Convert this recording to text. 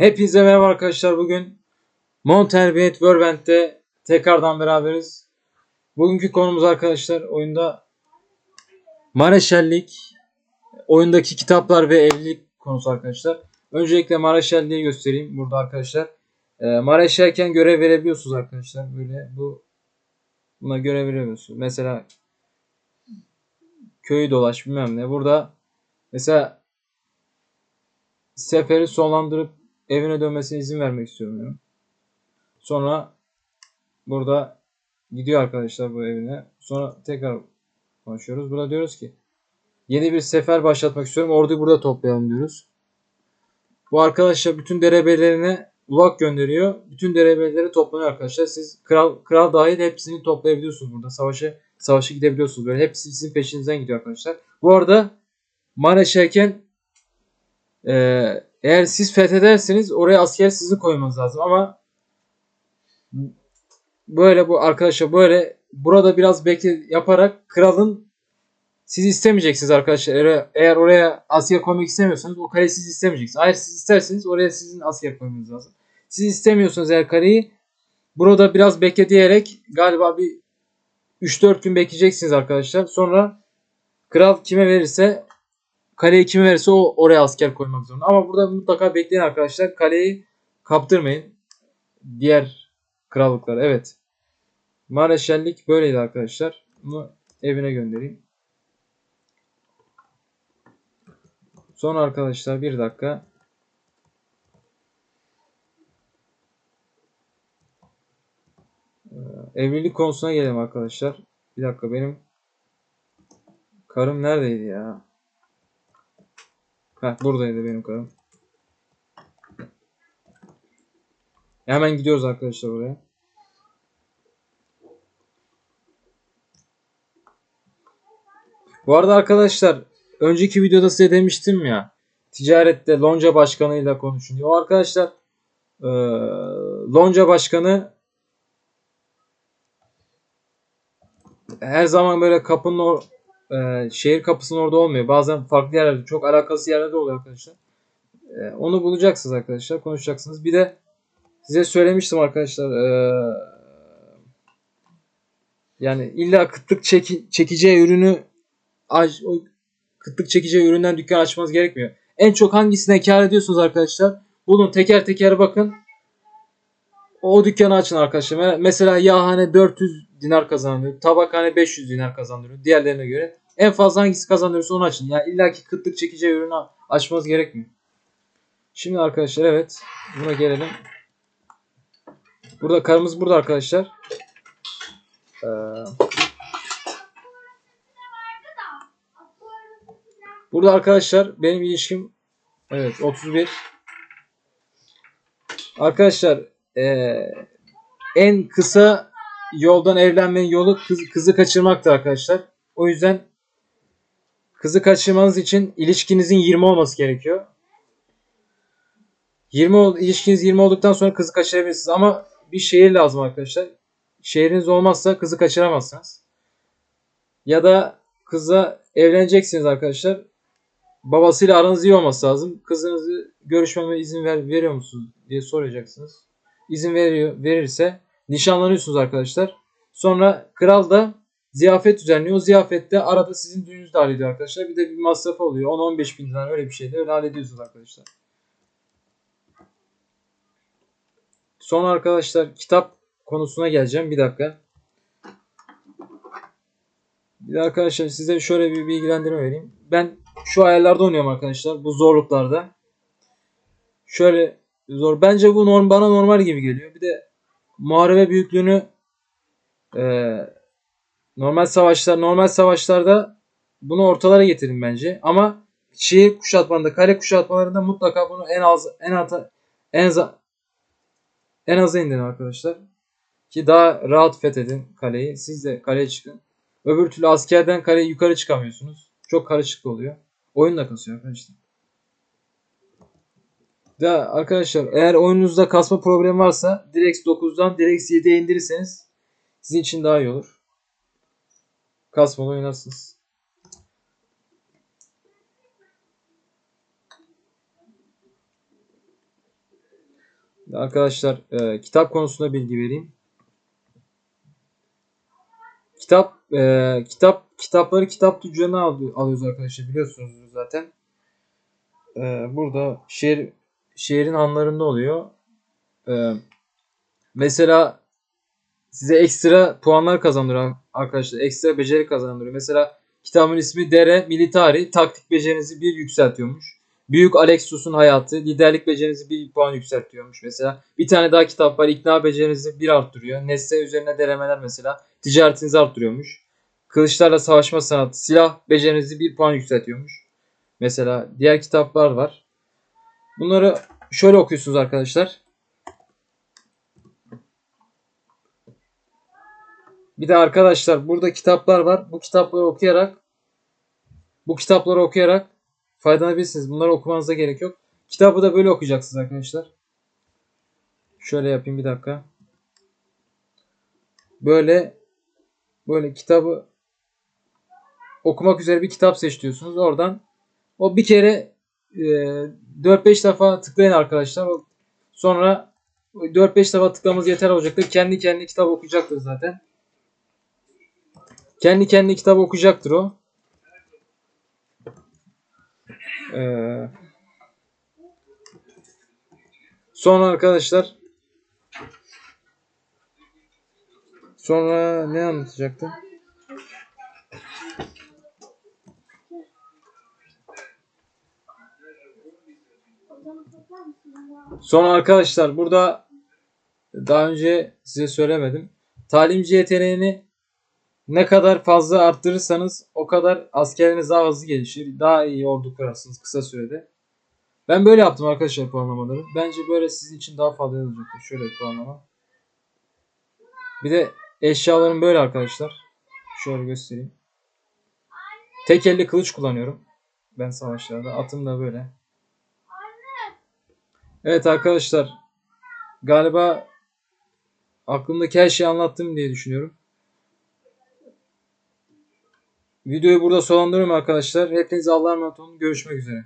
Hepinize merhaba arkadaşlar. Bugün Monterbiyet Warband'de tekrardan beraberiz. Bugünkü konumuz arkadaşlar oyunda Mareşallik, oyundaki kitaplar ve evlilik konusu arkadaşlar. Öncelikle Mareşalliği göstereyim burada arkadaşlar. E, Mareşalken görev verebiliyorsunuz arkadaşlar. Böyle bu buna görev verebiliyorsunuz. Mesela köyü dolaş bilmem ne. Burada mesela seferi sonlandırıp evine dönmesine izin vermek istiyorum. Sonra burada gidiyor arkadaşlar bu evine. Sonra tekrar konuşuyoruz. Burada diyoruz ki yeni bir sefer başlatmak istiyorum. Orduyu burada toplayalım diyoruz. Bu arkadaşlar bütün derebelerine ulak gönderiyor. Bütün derebeleri toplanıyor arkadaşlar. Siz kral kral dahil hepsini toplayabiliyorsunuz burada. Savaşa savaşa gidebiliyorsunuz böyle. Hepsi sizin peşinizden gidiyor arkadaşlar. Bu arada Mareşerken ee, eğer siz fethederseniz oraya asker sizi koymanız lazım ama böyle bu arkadaşlar böyle burada biraz bekle yaparak kralın siz istemeyeceksiniz arkadaşlar. Eğer, eğer oraya asker koymak istemiyorsanız o kaleyi siz istemeyeceksiniz. Eğer siz isterseniz oraya sizin asker koymanız lazım. Siz istemiyorsanız eğer kaleyi burada biraz bekletiyerek galiba bir 3-4 gün bekleyeceksiniz arkadaşlar. Sonra kral kime verirse Kaleyi kime verirse o oraya asker koymak zorunda. Ama burada mutlaka bekleyin arkadaşlar. Kaleyi kaptırmayın. Diğer krallıklar. Evet. Mareşallik böyleydi arkadaşlar. Bunu evine göndereyim. Sonra arkadaşlar bir dakika. Ee, Evlilik konusuna gelelim arkadaşlar. Bir dakika benim karım neredeydi ya? Heh, buradaydı benim karım. Hemen gidiyoruz arkadaşlar oraya. Bu arada arkadaşlar önceki videoda size demiştim ya ticarette lonca başkanıyla konuşun diye. O arkadaşlar e, lonca başkanı her zaman böyle kapının or e, şehir kapısının orada olmuyor. Bazen farklı yerlerde çok alakası yerlerde oluyor arkadaşlar. E, onu bulacaksınız arkadaşlar. Konuşacaksınız. Bir de size söylemiştim arkadaşlar. E, yani illa kıtlık çeki, çekeceği ürünü aç- o kıtlık çekeceği üründen dükkan açmanız gerekmiyor. En çok hangisine kar ediyorsunuz arkadaşlar? Bulun teker teker bakın. O dükkanı açın arkadaşlar. Mesela yağhane 400 dinar kazanıyor. Tabakhane 500 dinar kazandırıyor. Diğerlerine göre. En fazla hangisi kazandırıyorsa onu açın. Yani illaki kıtlık çekeceği ürünü açmanız gerekmiyor. Şimdi arkadaşlar evet. Buna gelelim. Burada karımız burada arkadaşlar. Ee, burada arkadaşlar benim ilişkim evet 31. Arkadaşlar ee, en kısa yoldan evlenmenin yolu kız, kızı kaçırmaktır arkadaşlar. O yüzden kızı kaçırmanız için ilişkinizin 20 olması gerekiyor. 20 ol- ilişkiniz 20 olduktan sonra kızı kaçırabilirsiniz ama bir şehir lazım arkadaşlar. Şehriniz olmazsa kızı kaçıramazsınız. Ya da kızla evleneceksiniz arkadaşlar. Babasıyla aranız iyi olması lazım. Kızınızı görüşmeme izin ver, veriyor musunuz diye soracaksınız. İzin veriyor, verirse nişanlanıyorsunuz arkadaşlar. Sonra kral da ziyafet düzenliyor. Ziyafette arada sizin düğününüzü de hallediyor arkadaşlar. Bir de bir masrafı oluyor. 10-15 bin lira öyle bir şey de öyle hallediyorsunuz arkadaşlar. Sonra arkadaşlar kitap konusuna geleceğim. Bir dakika. Bir de arkadaşlar size şöyle bir bilgilendirme vereyim. Ben şu ayarlarda oynuyorum arkadaşlar. Bu zorluklarda. Şöyle zor. Bence bu norm bana normal gibi geliyor. Bir de muharebe büyüklüğünü e, normal savaşlar normal savaşlarda bunu ortalara getirin bence. Ama şehir kuşatmalarında, kale kuşatmalarında mutlaka bunu en az en ata en za, en aza indirin arkadaşlar. Ki daha rahat fethedin kaleyi. Siz de kaleye çıkın. Öbür türlü askerden kaleye yukarı çıkamıyorsunuz. Çok karışık oluyor. Oyun da kasıyor arkadaşlar. Da arkadaşlar eğer oyununuzda kasma problemi varsa DirectX 9'dan DirectX 7'ye indirirseniz sizin için daha iyi olur. Kasmalı oynarsınız. Arkadaşlar e, kitap konusunda bilgi vereyim. Kitap e, kitap kitapları kitap tüccarına al- alıyoruz arkadaşlar biliyorsunuz zaten. E, burada şehir şehrin anlarında oluyor. E, mesela size ekstra puanlar kazandırıyor arkadaşlar. Ekstra beceri kazandırıyor. Mesela kitabın ismi Dere Militari. Taktik becerinizi bir yükseltiyormuş. Büyük Alexus'un hayatı. Liderlik becerinizi bir puan yükseltiyormuş mesela. Bir tane daha kitap var. İkna becerinizi bir arttırıyor. Nesne üzerine denemeler mesela. Ticaretinizi arttırıyormuş. Kılıçlarla savaşma sanatı. Silah becerinizi bir puan yükseltiyormuş. Mesela diğer kitaplar var. Bunları şöyle okuyorsunuz arkadaşlar. Bir de arkadaşlar burada kitaplar var. Bu kitapları okuyarak bu kitapları okuyarak faydalanabilirsiniz. Bunları okumanıza gerek yok. Kitabı da böyle okuyacaksınız arkadaşlar. Şöyle yapayım bir dakika. Böyle böyle kitabı okumak üzere bir kitap seçiyorsunuz. Oradan o bir kere e, 4-5 defa tıklayın arkadaşlar. Sonra 4-5 defa tıklamanız yeter olacaktır. Kendi kendine kitap okuyacaktır zaten. Kendi kendine kitap okuyacaktır o. Ee, sonra arkadaşlar sonra ne anlatacaktım? Sonra arkadaşlar burada daha önce size söylemedim. Talimci yeteneğini ne kadar fazla arttırırsanız o kadar askeriniz daha hızlı gelişir. Daha iyi ordu kurarsınız kısa sürede. Ben böyle yaptım arkadaşlar puanlamaları. Bence böyle sizin için daha faydalı olacaktır. Şöyle bir puanlama. Bir de eşyalarım böyle arkadaşlar. Şöyle göstereyim. Tek elle kılıç kullanıyorum. Ben savaşlarda. Atım da böyle. Evet arkadaşlar. Galiba aklımdaki her şeyi anlattım diye düşünüyorum. Videoyu burada sonlandırıyorum arkadaşlar. Hepinize Allah'a emanet olun. Görüşmek üzere.